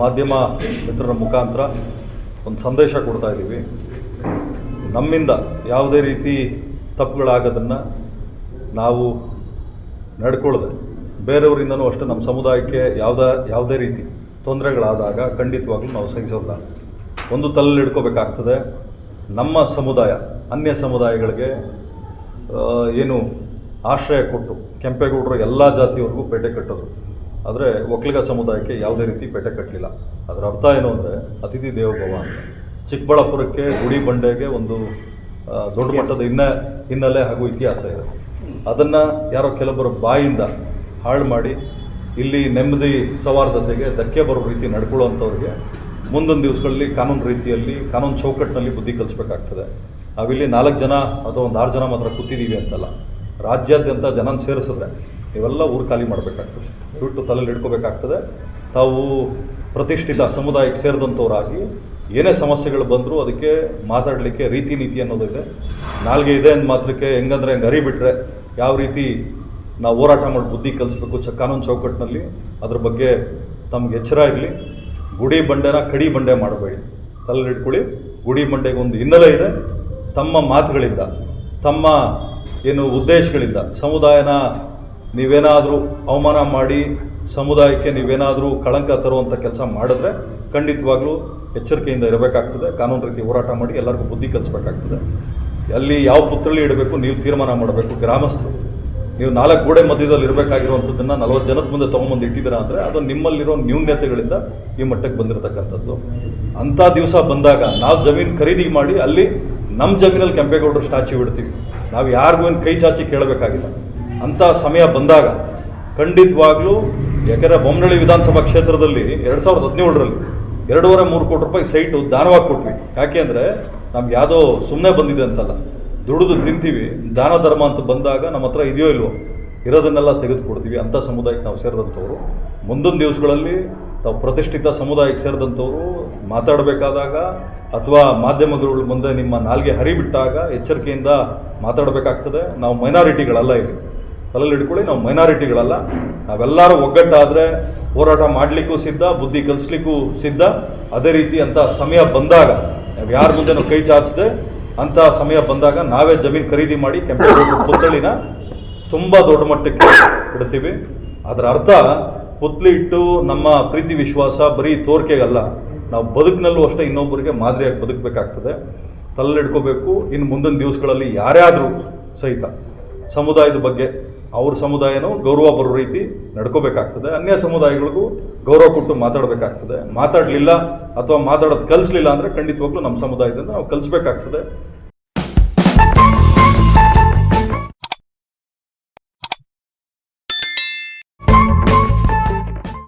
ಮಾಧ್ಯಮ ಮಿತ್ರರ ಮುಖಾಂತರ ಒಂದು ಸಂದೇಶ ಕೊಡ್ತಾ ಇದ್ದೀವಿ. ನಮ್ಮಿಂದ ಯಾವುದೇ ರೀತಿ ತಪ್ಪುಗಳಾಗೋದನ್ನು ನಾವು ನಡ್ಕೊಳ್ಳದೆ ಬೇರೆಯವರಿಂದನೂ ಅಷ್ಟೇ ನಮ್ಮ ಸಮುದಾಯಕ್ಕೆ ಯಾವುದೇ ಯಾವುದೇ ರೀತಿ ತೊಂದರೆಗಳಾದಾಗ ಖಂಡಿತವಾಗ್ಲೂ ನಾವು ಸಹಿಸೋಲ್ಲ ಒಂದು ತಲೆಯಲ್ಲಿ ಇಡ್ಕೋಬೇಕಾಗ್ತದೆ ನಮ್ಮ ಸಮುದಾಯ, ಅನ್ಯ ಸಮುದಾಯಗಳಿಗೆ ಏನು ಆಶ್ರಯ ಕೊಟ್ಟು ಕೆಂಪೇಗೌಡರು ಎಲ್ಲ ಜಾತಿಯವರೆಗೂ ಪೇಟೆ ಕಟ್ಟೋದು. ಆದರೆ ಒಕ್ಕಲಿಗ ಸಮುದಾಯಕ್ಕೆ ಯಾವುದೇ ರೀತಿ ಪೇಟೆ ಕಟ್ಟಲಿಲ್ಲ ಅದರ ಅರ್ಥ ಏನು ಅಂದರೆ ಅತಿಥಿ ದೇವೋಭವ ಅಂತ. ಚಿಕ್ಕಬಳ್ಳಾಪುರಕ್ಕೆ ಗುಡಿ ಬಂಡೆಗೆ ಒಂದು ದೊಡ್ಡ ಮಟ್ಟದ ಹಿನ್ನೆ ಹಿನ್ನೆಲೆ ಹಾಗೂ ಇತಿಹಾಸ ಇದೆ. ಅದನ್ನು ಯಾರೋ ಕೆಲವೊಬ್ಬರು ಬಾಯಿಂದ ಹಾಳು ಮಾಡಿ ಇಲ್ಲಿ ನೆಮ್ಮದಿ ಸೌಹಾರ್ದತೆಗೆ ಧಕ್ಕೆ ಬರೋ ರೀತಿ ನಡ್ಕೊಳ್ಳೋವಂಥವ್ರಿಗೆ ಮುಂದೊಂದು ದಿವಸಗಳಲ್ಲಿ ಕಾನೂನು ರೀತಿಯಲ್ಲಿ ಕಾನೂನು ಚೌಕಟ್ಟಿನಲ್ಲಿ ಬುದ್ಧಿ ಕಲಿಸ್ಬೇಕಾಗ್ತದೆ. ನಾವಿಲ್ಲಿ ನಾಲ್ಕು ಜನ ಅಥವಾ ಒಂದು ಆರು ಜನ ಮಾತ್ರ ಕೂತಿದ್ದೀವಿ ಅಂತಲ್ಲ. ರಾಜ್ಯಾದ್ಯಂತ ಜನನ ಸೇರಿಸಿದ್ರೆ ಇವೆಲ್ಲ ಊರು ಖಾಲಿ ಮಾಡಬೇಕಾಗ್ತದೆ. ದಯವಿಟ್ಟು ತಲೆಯಲ್ಲಿ ಇಟ್ಕೋಬೇಕಾಗ್ತದೆ. ತಾವು ಪ್ರತಿಷ್ಠಿತ ಸಮುದಾಯಕ್ಕೆ ಸೇರಿದಂಥವರಾಗಿ ಏನೇ ಸಮಸ್ಯೆಗಳು ಬಂದರೂ ಅದಕ್ಕೆ ಮಾತಾಡಲಿಕ್ಕೆ ರೀತಿ ನೀತಿ ಅನ್ನೋದಿದೆ. ನಾಲ್ಗೆ ಇದೆ ಅಂದ ಮಾತ್ರಕ್ಕೆ ಹೆಂಗಂದ್ರೆ ಹೆಂಗೆ ಅರಿಬಿಟ್ರೆ ಯಾವ ರೀತಿ ನಾವು ಹೋರಾಟ ಮಾಡಿ ಬುದ್ಧಿ ಕಲಿಸ್ಬೇಕು ಚ ಕಾನೂನು ಚೌಕಟ್ಟಿನಲ್ಲಿ ಅದ್ರ ಬಗ್ಗೆ ತಮ್ಗೆ ಎಚ್ಚರ ಇರಲಿ. ಗುಡಿ ಬಂಡೆನ ಕಡಿ ಬಂಡೆ ಮಾಡಬೇಡಿ. ತಲೆಯಲ್ಲಿ ಇಟ್ಕೊಳ್ಳಿ. ಗುಡಿ ಬಂಡೆಗೆ ಒಂದು ಹಿನ್ನೆಲೆ ಇದೆ. ತಮ್ಮ ಮಾತುಗಳಿಂದ, ತಮ್ಮ ಏನು ಉದ್ದೇಶಗಳಿಂದ, ಸಮುದಾಯನ ನೀವೇನಾದರೂ ಅವಮಾನ ಮಾಡಿ ಸಮುದಾಯಕ್ಕೆ ನೀವೇನಾದರೂ ಕಳಂಕ ತರುವಂಥ ಕೆಲಸ ಮಾಡಿದ್ರೆ ಖಂಡಿತವಾಗ್ಲೂ ಎಚ್ಚರಿಕೆಯಿಂದ ಇರಬೇಕಾಗ್ತದೆ. ಕಾನೂನು ರೀತಿ ಹೋರಾಟ ಮಾಡಿ ಎಲ್ಲರಿಗೂ ಬುದ್ಧಿ ಕಲಿಸ್ಬೇಕಾಗ್ತದೆ. ಅಲ್ಲಿ ಯಾವ ಪುತ್ರಳಿ ಇಡಬೇಕು, ನೀವು ತೀರ್ಮಾನ ಮಾಡಬೇಕು, ಗ್ರಾಮಸ್ಥರು. ನೀವು ನಾಲ್ಕು ಗೋಡೆ ಮಧ್ಯದಲ್ಲಿ ಇರಬೇಕಾಗಿರುವಂಥದ್ದನ್ನು ನಲವತ್ತು ಜನದ ಮುಂದೆ ತೊಗೊಂಬಂದು ಇಟ್ಟಿದ್ದೀರಾ ಅಂದರೆ ಅದು ನಿಮ್ಮಲ್ಲಿರೋ ನ್ಯೂನ್ಯತೆಗಳಿಂದ ಈ ಮಟ್ಟಕ್ಕೆ ಬಂದಿರತಕ್ಕಂಥದ್ದು. ಅಂಥ ದಿವಸ ಬಂದಾಗ ನಾವು ಜಮೀನು ಖರೀದಿ ಮಾಡಿ ಅಲ್ಲಿ ನಮ್ಮ ಜಮೀನಲ್ಲಿ ಕೆಂಪೇಗೌಡರು ಸ್ಟ್ಯಾಚ್ಯೂ ಇಡ್ತೀವಿ. ನಾವು ಯಾರಿಗೂ ಏನು ಕೈ ಚಾಚಿ ಕೇಳಬೇಕಾಗಿಲ್ಲ. ಅಂಥ ಸಮಯ ಬಂದಾಗ ಖಂಡಿತವಾಗ್ಲೂ ಯಾಕೆಂದರೆ ಬೊಮ್ಮನಳ್ಳಿ ವಿಧಾನಸಭಾ ಕ್ಷೇತ್ರದಲ್ಲಿ ಎರಡು ಸಾವಿರದ ಹದಿನೇಳರಲ್ಲಿ ಎರಡೂವರೆ ಮೂರು ಕೋಟಿ ರೂಪಾಯಿ ಸೈಟು ದಾನವಾಗಿ ಕೊಟ್ವಿ. ಯಾಕೆ ಅಂದರೆ ನಮ್ಗೆ ಯಾವುದೋ ಸುಮ್ಮನೆ ಬಂದಿದೆ ಅಂತಲ್ಲ. ದುಡಿದು ತಿಂತೀವಿ, ದಾನ ಧರ್ಮ ಅಂತ ಬಂದಾಗ ನಮ್ಮ ಹತ್ರ ಇದೆಯೋ ಇಲ್ವೋ ಇರೋದನ್ನೆಲ್ಲ ತೆಗೆದುಕೊಡ್ತೀವಿ ಅಂಥ ಸಮುದಾಯಕ್ಕೆ ನಾವು ಸೇರಿದಂಥವ್ರು. ಮುಂದಿನ ದಿವಸಗಳಲ್ಲಿ ತಾವು ಪ್ರತಿಷ್ಠಿತ ಸಮುದಾಯಕ್ಕೆ ಸೇರಿದಂಥವ್ರು ಮಾತಾಡಬೇಕಾದಾಗ ಅಥವಾ ಮಾಧ್ಯಮಗಳ ಮುಂದೆ ನಿಮ್ಮ ನಾಲ್ಗೆ ಹರಿಬಿಟ್ಟಾಗ ಎಚ್ಚರಿಕೆಯಿಂದ ಮಾತಾಡಬೇಕಾಗ್ತದೆ. ನಾವು ಮೈನಾರಿಟಿಗಳಲ್ಲ ಇಲ್ಲಿ. ತಲೆಯಲ್ಲಿ ಇಟ್ಕೊಳ್ಳಿ ನಾವು ಮೈನಾರಿಟಿಗಳಲ್ಲ. ನಾವೆಲ್ಲರೂ ಒಗ್ಗಟ್ಟಾದರೆ ಹೋರಾಟ ಮಾಡಲಿಕ್ಕೂ ಸಿದ್ಧ, ಬುದ್ಧಿ ಕಲಿಸ್ಲಿಕ್ಕೂ ಸಿದ್ಧ. ಅದೇ ರೀತಿ ಅಂತ ಸಮಯ ಬಂದಾಗ, ನಾವು ಯಾರ ಮುಂದೆನೂ ಕೈ ಚಾಚದೆ, ಅಂಥ ಸಮಯ ಬಂದಾಗ ನಾವೇ ಜಮೀನು ಖರೀದಿ ಮಾಡಿ ಕೆಂಪೇಗೌಡರ ಪುತ್ಥಳಿನ ತುಂಬ ದೊಡ್ಡ ಮಟ್ಟಕ್ಕೆ ಇಡ್ತೀವಿ ಅದರ ಅರ್ಥ, ಪುತ್ಲಿ ಇಟ್ಟು ನಮ್ಮ ಪ್ರೀತಿ ವಿಶ್ವಾಸ ಬರೀ ತೋರಿಕೆಗಲ್ಲ. ನಾವು ಬದುಕಿನಲ್ಲೂ ಅಷ್ಟೇ ಇನ್ನೊಬ್ಬರಿಗೆ ಮಾದರಿಯಾಗಿ ಬದುಕಬೇಕಾಗ್ತದೆ. ತಲೆಯಲ್ಲಿ ಇಟ್ಕೋಬೇಕು ಇನ್ನು ಮುಂದಿನ ದಿವಸಗಳಲ್ಲಿ ಯಾರೇ ಸಹಿತ, ಸಮುದಾಯದ ಬಗ್ಗೆ ಅವ್ರ ಸಮುದಾಯನೂ ಗೌರವ ಬರೋ ರೀತಿ ನಡ್ಕೋಬೇಕಾಗ್ತದೆ. ಅನ್ಯ ಸಮುದಾಯಗಳಿಗೂ ಗೌರವ ಕೊಟ್ಟು ಮಾತಾಡಬೇಕಾಗ್ತದೆ. ಮಾತಾಡಲಿಲ್ಲ ಅಥವಾ ಮಾತಾಡೋದು ಕಲಿಸ್ಲಿಲ್ಲ ಅಂದರೆ ಖಂಡಿತವಾಗ್ಲೂ ನಮ್ಮ ಸಮುದಾಯದಿಂದ ನಾವು ಕಲಿಸ್ಬೇಕಾಗ್ತದೆ.